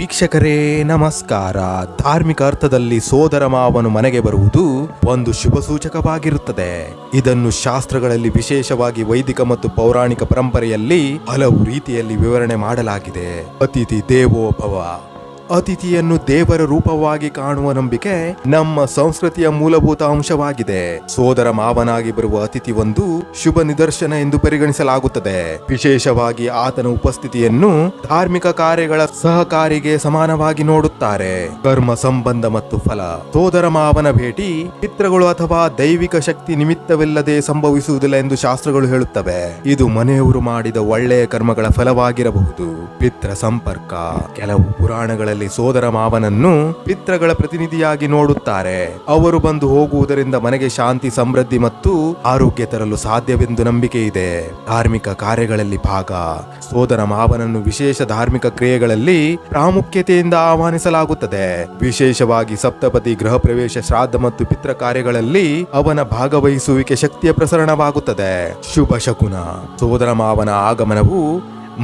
ವೀಕ್ಷಕರೇ, ನಮಸ್ಕಾರ. ಧಾರ್ಮಿಕ ಅರ್ಥದಲ್ಲಿ ಸೋದರ ಮಾವನು ಮನೆಗೆ ಬರುವುದು ಒಂದು ಶುಭ ಸೂಚಕವಾಗಿರುತ್ತದೆ ಇದನ್ನು ಶಾಸ್ತ್ರಗಳಲ್ಲಿ ವಿಶೇಷವಾಗಿ ವೈದಿಕ ಮತ್ತು ಪೌರಾಣಿಕ ಪರಂಪರೆಯಲ್ಲಿ ಹಲವು ರೀತಿಯಲ್ಲಿ ವಿವರಣೆ ಮಾಡಲಾಗಿದೆ. ಅತಿಥಿ ದೇವೋ ಭವ ಅತಿಥಿಯನ್ನು ದೇವರ ರೂಪವಾಗಿ ಕಾಣುವ ನಂಬಿಕೆ ನಮ್ಮ ಸಂಸ್ಕೃತಿಯ ಮೂಲಭೂತ ಅಂಶವಾಗಿದೆ. ಸೋದರ ಮಾವನಾಗಿ ಬರುವ ಅತಿಥಿ ಒಂದು ಶುಭ ನಿದರ್ಶನ ಎಂದು ಪರಿಗಣಿಸಲಾಗುತ್ತದೆ. ವಿಶೇಷವಾಗಿ ಆತನ ಉಪಸ್ಥಿತಿಯನ್ನು ಧಾರ್ಮಿಕ ಕಾರ್ಯಗಳ ಸಹಕಾರಿಗೆ ಸಮಾನವಾಗಿ ನೋಡುತ್ತಾರೆ. ಕರ್ಮ ಸಂಬಂಧ ಮತ್ತು ಫಲ, ಸೋದರ ಮಾವನ ಭೇಟಿ, ಪಿತೃಗಳು ಅಥವಾ ದೈವಿಕ ಶಕ್ತಿ ನಿಮಿತ್ತವಿಲ್ಲದೆ ಸಂಭವಿಸುವುದಿಲ್ಲ ಎಂದು ಶಾಸ್ತ್ರಗಳು ಹೇಳುತ್ತವೆ. ಇದು ಮನೆಯವರು ಮಾಡಿದ ಒಳ್ಳೆಯ ಕರ್ಮಗಳ ಫಲವಾಗಿರಬಹುದು. ಪಿತ್ರ ಸಂಪರ್ಕ, ಕೆಲವು ಪುರಾಣಗಳಲ್ಲಿ ಸೋದರ ಮಾವನನ್ನು ಪಿತ್ರಗಳ ಪ್ರತಿನಿಧಿಯಾಗಿ ನೋಡುತ್ತಾರೆ. ಅವರು ಬಂದು ಹೋಗುವುದರಿಂದ ಮನೆಗೆ ಶಾಂತಿ, ಸಮೃದ್ಧಿ ಮತ್ತು ಆರೋಗ್ಯ ತರಲು ಸಾಧ್ಯವೆಂದು ನಂಬಿಕೆ ಇದೆ. ಧಾರ್ಮಿಕ ಕಾರ್ಯಗಳಲ್ಲಿ ಭಾಗ. ಸೋದರ ಮಾವನನ್ನು ವಿಶೇಷ ಧಾರ್ಮಿಕ ಕ್ರಿಯೆಗಳಲ್ಲಿ ಪ್ರಾಮುಖ್ಯತೆಯಿಂದ ಆಹ್ವಾನಿಸಲಾಗುತ್ತದೆ. ವಿಶೇಷವಾಗಿ ಸಪ್ತಪತಿ ಗೃಹ ಪ್ರವೇಶ ಶ್ರಾದ್ದ ಮತ್ತು ಪಿತ್ರ ಕಾರ್ಯಗಳಲ್ಲಿ ಅವನ ಭಾಗವಹಿಸುವಿಕೆ ಶಕ್ತಿಯ ಪ್ರಸರಣವಾಗುತ್ತದೆ. ಶುಭ ಶಕುನ. ಸೋದರ ಮಾವನ ಆಗಮನವು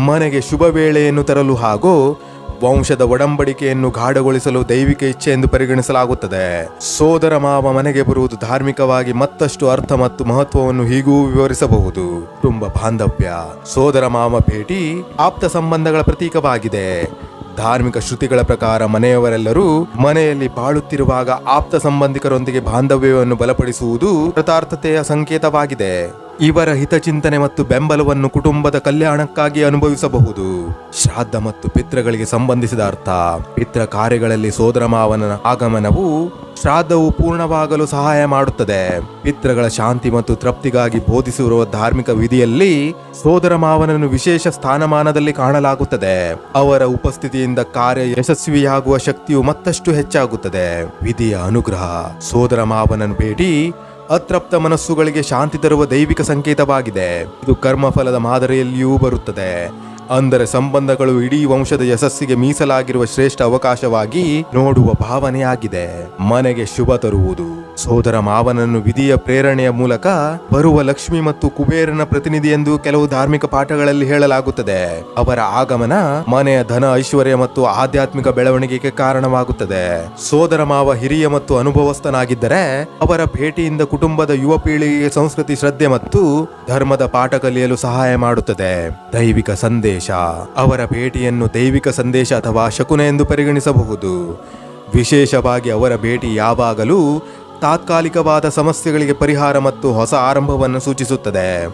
ಮನೆಗೆ ಶುಭ ವೇಳೆಯನ್ನು ತರಲು ಹಾಗೂ ವಂಶದ ಒಡಂಬಡಿಕೆಯನ್ನು ಗಾಢಗೊಳಿಸಲು ದೈವಿಕ ಇಚ್ಛೆ ಎಂದು ಪರಿಗಣಿಸಲಾಗುತ್ತದೆ. ಸೋದರ ಮಾವ ಮನೆಗೆ ಬರುವುದು ಧಾರ್ಮಿಕವಾಗಿ ಮತ್ತಷ್ಟು ಅರ್ಥ ಮತ್ತು ಮಹತ್ವವನ್ನು ಹೀಗೂ ವಿವರಿಸಬಹುದು. ಕುಟುಂಬ ಬಾಂಧವ್ಯ, ಸೋದರ ಮಾವ ಭೇಟಿ ಆಪ್ತ ಸಂಬಂಧಗಳ ಪ್ರತೀಕವಾಗಿದೆ. ಧಾರ್ಮಿಕ ಶ್ರುತಿಗಳ ಪ್ರಕಾರ ಮನೆಯವರೆಲ್ಲರೂ ಮನೆಯಲ್ಲಿ ಬಾಳುತ್ತಿರುವಾಗ ಆಪ್ತ ಸಂಬಂಧಿಕರೊಂದಿಗೆ ಬಾಂಧವ್ಯವನ್ನು ಬಲಪಡಿಸುವುದು ಕೃತಾರ್ಥತೆಯ ಸಂಕೇತವಾಗಿದೆ. ಇವರ ಹಿತಚಿಂತನೆ ಮತ್ತು ಬೆಂಬಲವನ್ನು ಕುಟುಂಬದ ಕಲ್ಯಾಣಕ್ಕಾಗಿ ಅನುಭವಿಸಬಹುದು. ಶ್ರಾದ್ದ ಮತ್ತು ಪಿತೃಗಳಿಗೆ ಸಂಬಂಧಿಸಿದ ಅರ್ಥ, ಪಿತೃ ಕಾರ್ಯಗಳಲ್ಲಿ ಸೋದರ ಮಾವನ ಆಗಮನವು ಶ್ರಾದ್ದವು ಪೂರ್ಣವಾಗಲು ಸಹಾಯ ಮಾಡುತ್ತದೆ. ಪಿತೃಗಳ ಶಾಂತಿ ಮತ್ತು ತೃಪ್ತಿಗಾಗಿ ಬೋಧಿಸಿರುವ ಧಾರ್ಮಿಕ ವಿಧಿಯಲ್ಲಿ ಸೋದರ ಮಾವನನ್ನು ವಿಶೇಷ ಸ್ಥಾನಮಾನದಲ್ಲಿ ಕಾಣಲಾಗುತ್ತದೆ. ಅವರ ಉಪಸ್ಥಿತಿಯಿಂದ ಕಾರ್ಯ ಯಶಸ್ವಿಯಾಗುವ ಶಕ್ತಿಯು ಮತ್ತಷ್ಟು ಹೆಚ್ಚಾಗುತ್ತದೆ. ವಿಧಿಯ ಅನುಗ್ರಹ, ಸೋದರ ಮಾವನನ್ನು ಭೇಟಿ ಅತೃಪ್ತ ಮನಸ್ಸುಗಳಿಗೆ ಶಾಂತಿ ತರುವ ದೈವಿಕ ಸಂಕೇತವಾಗಿದೆ. ಇದು ಕರ್ಮಫಲದ ಮಾದರಿಯಲ್ಲಿಯೂ ಬರುತ್ತದೆ. ಅಂದರೆ ಸಂಬಂಧಗಳು ಇಡೀ ವಂಶದ ಯಶಸ್ಸಿಗೆ ಮೀಸಲಾಗಿರುವ ಶ್ರೇಷ್ಠ ಅವಕಾಶವಾಗಿ ನೋಡುವ ಭಾವನೆಯಾಗಿದೆ. ಮನೆಗೆ ಶುಭ ತರುವುದು. ಸೋದರ ಮಾವನನ್ನು ವಿಧಿಯ ಪ್ರೇರಣೆಯ ಮೂಲಕ ಬರುವ ಲಕ್ಷ್ಮಿ ಮತ್ತು ಕುಬೇರನ ಪ್ರತಿನಿಧಿ ಎಂದು ಕೆಲವು ಧಾರ್ಮಿಕ ಪಾಠಗಳಲ್ಲಿ ಹೇಳಲಾಗುತ್ತದೆ. ಅವರ ಆಗಮನ ಮನೆಯ ಧನ ಐಶ್ವರ್ಯ ಮತ್ತು ಆಧ್ಯಾತ್ಮಿಕ ಬೆಳವಣಿಗೆಗೆ ಕಾರಣವಾಗುತ್ತದೆ. ಸೋದರ ಮಾವ ಹಿರಿಯ ಮತ್ತು ಅನುಭವಸ್ಥನಾಗಿದ್ದರೆ ಅವರ ಭೇಟಿಯಿಂದ ಕುಟುಂಬದ ಯುವ ಪೀಳಿಗೆಗೆ ಸಂಸ್ಕೃತಿ, ಶ್ರದ್ಧೆ ಮತ್ತು ಧರ್ಮದ ಪಾಠ ಕಲಿಯಲು ಸಹಾಯ ಮಾಡುತ್ತದೆ. ದೈವಿಕ ಸಂದೇಶ. ಅವರ ಭೇಟಿಯನ್ನು ದೈವಿಕ ಸಂದೇಶ ಅಥವಾ ಶಕುನ ಎಂದು ಪರಿಗಣಿಸಬಹುದು. ವಿಶೇಷವಾಗಿ ಅವರ ಭೇಟಿ ಯಾವಾಗಲೂ ತಾತ್ಕಾಲಿಕವಾದ ಸಮಸ್ಯೆಗಳಿಗೆ ಪರಿಹಾರ ಮತ್ತು ಹೊಸ ಆರಂಭವನ್ನು ಸೂಚಿಸುತ್ತದೆ.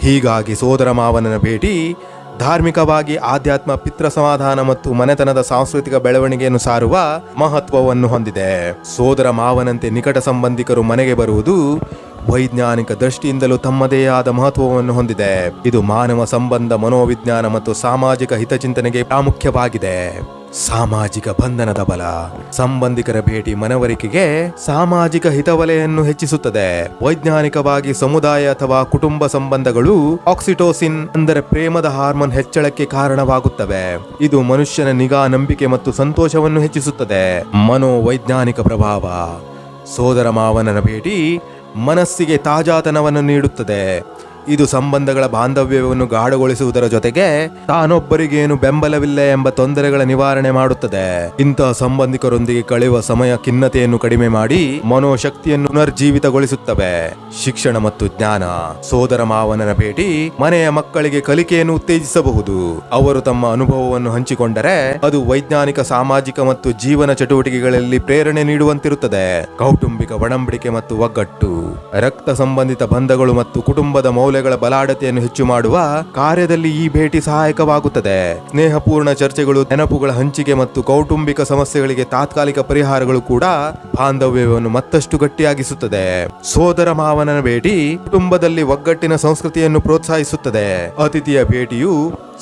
ಹೀಗಾಗಿ ಸೋದರ ಮಾವನನ ಭೇಟಿ, ಧಾರ್ಮಿಕವಾಗಿ ಆಧ್ಯಾತ್ಮ ಪಿತ್ರ ಸಮಾಧಾನ ಮತ್ತು ಮನೆತನದ ಸಾಂಸ್ಕೃತಿಕ ಬೆಳವಣಿಗೆಯನ್ನು ಸಾರುವ ಮಹತ್ವವನ್ನು ಹೊಂದಿದೆ. ಸೋದರ ಮಾವನಂತೆ ನಿಕಟ ಸಂಬಂಧಿಕರು ಮನೆಗೆ ಬರುವುದು ವೈಜ್ಞಾನಿಕ ದೃಷ್ಟಿಯಿಂದಲೂ ತಮ್ಮದೇ ಆದ ಮಹತ್ವವನ್ನು ಹೊಂದಿದೆ. ಇದು ಮಾನವ ಸಂಬಂಧ, ಮನೋವಿಜ್ಞಾನ ಮತ್ತು ಸಾಮಾಜಿಕ ಹಿತಚಿಂತನೆಗೆ ಪ್ರಾಮುಖ್ಯವಾಗಿದೆ. ಸಾಮಾಜಿಕ ಬಂಧನದ ಬಲ. ಸಂಬಂಧಿಕರ ಭೇಟಿ ಮನವರಿಕೆಗೆ ಸಾಮಾಜಿಕ ಹಿತವಲೆಯನ್ನು ಹೆಚ್ಚಿಸುತ್ತದೆ. ವೈಜ್ಞಾನಿಕವಾಗಿ ಸಮುದಾಯ ಅಥವಾ ಕುಟುಂಬ ಸಂಬಂಧಗಳು ಆಕ್ಸಿಟೋಸಿನ್ ಅಂದರೆ ಪ್ರೇಮದ ಹಾರ್ಮೋನ್ ಹೆಚ್ಚಳಕ್ಕೆ ಕಾರಣವಾಗುತ್ತವೆ. ಇದು ಮನುಷ್ಯನ ನಿಗಾ, ನಂಬಿಕೆ ಮತ್ತು ಸಂತೋಷವನ್ನು ಹೆಚ್ಚಿಸುತ್ತದೆ. ಮನೋವೈಜ್ಞಾನಿಕ ಪ್ರಭಾವ. ಸೋದರ ಮಾವನನ ಭೇಟಿ ಮನಸ್ಸಿಗೆ ತಾಜಾತನವನ್ನು ನೀಡುತ್ತದೆ. ಇದು ಸಂಬಂಧಗಳ ಬಾಂಧವ್ಯವನ್ನು ಗಾಢಗೊಳಿಸುವುದರ ಜೊತೆಗೆ ತಾನೊಬ್ಬರಿಗೇನು ಬೆಂಬಲವಿಲ್ಲ ಎಂಬ ತೊಂದರೆಗಳ ನಿವಾರಣೆ ಮಾಡುತ್ತದೆ. ಇಂತಹ ಸಂಬಂಧಿಕರೊಂದಿಗೆ ಕಳೆಯುವ ಸಮಯ ಖಿನ್ನತೆಯನ್ನು ಕಡಿಮೆ ಮಾಡಿ ಮನೋಶಕ್ತಿಯನ್ನು ಪುನರ್ಜೀವಿತಗೊಳಿಸುತ್ತವೆ. ಶಿಕ್ಷಣ ಮತ್ತು ಜ್ಞಾನ, ಸೋದರ ಮಾವನನ ಭೇಟಿ, ಮನೆಯ ಮಕ್ಕಳಿಗೆ ಕಲಿಕೆಯನ್ನು ಉತ್ತೇಜಿಸಬಹುದು. ಅವರು ತಮ್ಮ ಅನುಭವವನ್ನು ಹಂಚಿಕೊಂಡರೆ ಅದು ವೈಜ್ಞಾನಿಕ, ಸಾಮಾಜಿಕ ಮತ್ತು ಜೀವನ ಚಟುವಟಿಕೆಗಳಲ್ಲಿ ಪ್ರೇರಣೆ ನೀಡುವಂತಿರುತ್ತದೆ. ಕೌಟುಂಬಿಕ ಒಡಂಬಡಿಕೆ ಮತ್ತು ಒಗ್ಗಟ್ಟು, ರಕ್ತ ಸಂಬಂಧಿತ ಬಂಧಗಳು ಮತ್ತು ಕುಟುಂಬದ ಮೌಲ್ಯಗಳ ಬಲಾಢತೆಯನ್ನು ಹೆಚ್ಚು ಮಾಡುವ ಕಾರ್ಯದಲ್ಲಿ ಈ ಭೇಟಿ ಸಹಾಯಕವಾಗುತ್ತದೆ. ಸ್ನೇಹಪೂರ್ಣ ಚರ್ಚೆಗಳು, ನೆನಪುಗಳ ಹಂಚಿಕೆ ಮತ್ತು ಕೌಟುಂಬಿಕ ಸಮಸ್ಯೆಗಳಿಗೆ ತಾತ್ಕಾಲಿಕ ಪರಿಹಾರಗಳು ಕೂಡ ಬಾಂಧವ್ಯವನ್ನು ಮತ್ತಷ್ಟು ಗಟ್ಟಿಯಾಗಿಸುತ್ತದೆ. ಸೋದರ ಮಾವನನ ಭೇಟಿ ಕುಟುಂಬದಲ್ಲಿ ಒಗ್ಗಟ್ಟಿನ ಸಂಸ್ಕೃತಿಯನ್ನು ಪ್ರೋತ್ಸಾಹಿಸುತ್ತದೆ. ಅತಿಥಿಯ ಭೇಟಿಯು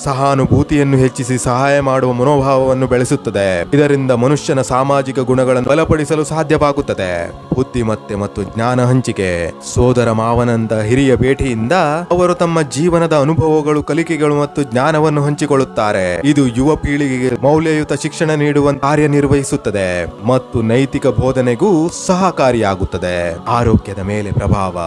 ಸಹಾನುಭೂತಿಯನ್ನು ಹೆಚ್ಚಿಸಿ ಸಹಾಯ ಮಾಡುವ ಮನೋಭಾವವನ್ನು ಬೆಳೆಸುತ್ತದೆ. ಇದರಿಂದ ಮನುಷ್ಯನ ಸಾಮಾಜಿಕ ಗುಣಗಳನ್ನು ಬಲಪಡಿಸಲು ಸಾಧ್ಯವಾಗುತ್ತದೆ. ಬುದ್ಧಿಮತ್ತೆ ಮತ್ತು ಜ್ಞಾನ ಹಂಚಿಕೆ. ಸೋದರ ಮಾವನಂತ ಹಿರಿಯ ಭೇಟಿಯಿಂದ ಅವರು ತಮ್ಮ ಜೀವನದ ಅನುಭವಗಳು, ಕಲಿಕೆಗಳು ಮತ್ತು ಜ್ಞಾನವನ್ನು ಹಂಚಿಕೊಳ್ಳುತ್ತಾರೆ. ಇದು ಯುವ ಪೀಳಿಗೆಗೆ ಮೌಲ್ಯಯುತ ಶಿಕ್ಷಣ ನೀಡುವ ಕಾರ್ಯನಿರ್ವಹಿಸುತ್ತದೆ ಮತ್ತು ನೈತಿಕ ಬೋಧನೆಗೂ ಸಹಕಾರಿಯಾಗುತ್ತದೆ. ಆರೋಗ್ಯದ ಮೇಲೆ ಪ್ರಭಾವ.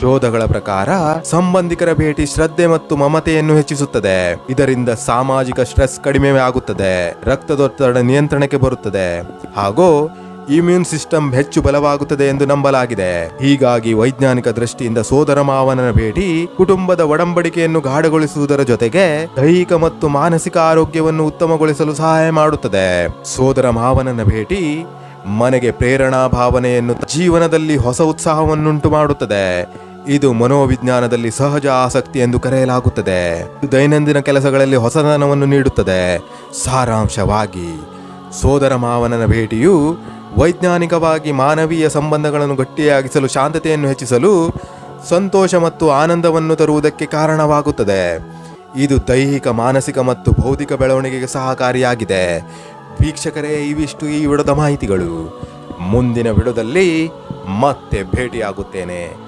ಶೋಧಗಳ ಪ್ರಕಾರ ಸಂಬಂಧಿಕರ ಭೇಟಿ ಶ್ರದ್ಧೆ ಮತ್ತು ಮಮತೆಯನ್ನು ಹೆಚ್ಚಿಸುತ್ತದೆ. ಇದರಿಂದ ಸಾಮಾಜಿಕ ಸ್ಟ್ರೆಸ್ ಕಡಿಮೆ ಆಗುತ್ತದೆ, ರಕ್ತದೊತ್ತಡ ನಿಯಂತ್ರಣಕ್ಕೆ ಬರುತ್ತದೆ, ಹಾಗೂ ಇಮ್ಯೂನ್ ಸಿಸ್ಟಮ್ ಹೆಚ್ಚು ಬಲವಾಗುತ್ತದೆ ಎಂದು ನಂಬಲಾಗಿದೆ. ಹೀಗಾಗಿ ವೈಜ್ಞಾನಿಕ ದೃಷ್ಟಿಯಿಂದ ಸೋದರ ಮಾವನನ ಭೇಟಿ, ಕುಟುಂಬದ ಒಡಂಬಡಿಕೆಯನ್ನು ಗಾಢಗೊಳಿಸುವುದರ ಜೊತೆಗೆ ದೈಹಿಕ ಮತ್ತು ಮಾನಸಿಕ ಆರೋಗ್ಯವನ್ನು ಉತ್ತಮಗೊಳಿಸಲು ಸಹಾಯ ಮಾಡುತ್ತದೆ. ಸೋದರ ಮಾವನನ ಭೇಟಿ ಮನೆಗೆ ಪ್ರೇರಣಾ ಭಾವನೆಯನ್ನು ಜೀವನದಲ್ಲಿ ಹೊಸ ಉತ್ಸಾಹವನ್ನುಂಟು ಮಾಡುತ್ತದೆ. ಇದು ಮನೋವಿಜ್ಞಾನದಲ್ಲಿ ಸಹಜ ಆಸಕ್ತಿ ಎಂದು ಕರೆಯಲಾಗುತ್ತದೆ. ದೈನಂದಿನ ಕೆಲಸಗಳಲ್ಲಿ ಹೊಸತನವನ್ನು ನೀಡುತ್ತದೆ. ಸಾರಾಂಶವಾಗಿ, ಸೋದರ ಮಾವನನ ಭೇಟಿಯು ವೈಜ್ಞಾನಿಕವಾಗಿ ಮಾನವೀಯ ಸಂಬಂಧಗಳನ್ನು ಗಟ್ಟಿಯಾಗಿಸಲು ಶಾಂತತೆಯನ್ನು ಹೆಚ್ಚಿಸಲು ಸಂತೋಷ ಮತ್ತು ಆನಂದವನ್ನು ತರುವುದಕ್ಕೆ ಕಾರಣವಾಗುತ್ತದೆ. ಇದು ದೈಹಿಕ, ಮಾನಸಿಕ ಮತ್ತು ಬೌದ್ಧಿಕ ಬೆಳವಣಿಗೆಗೆ ಸಹಕಾರಿಯಾಗಿದೆ. ವೀಕ್ಷಕರೇ, ಇವಿಷ್ಟು ಈ ವಿಡದ ಮಾಹಿತಿಗಳು. ಮುಂದಿನ ವಿಡದಲ್ಲಿ ಮತ್ತೆ ಭೇಟಿಯಾಗುತ್ತೇನೆ.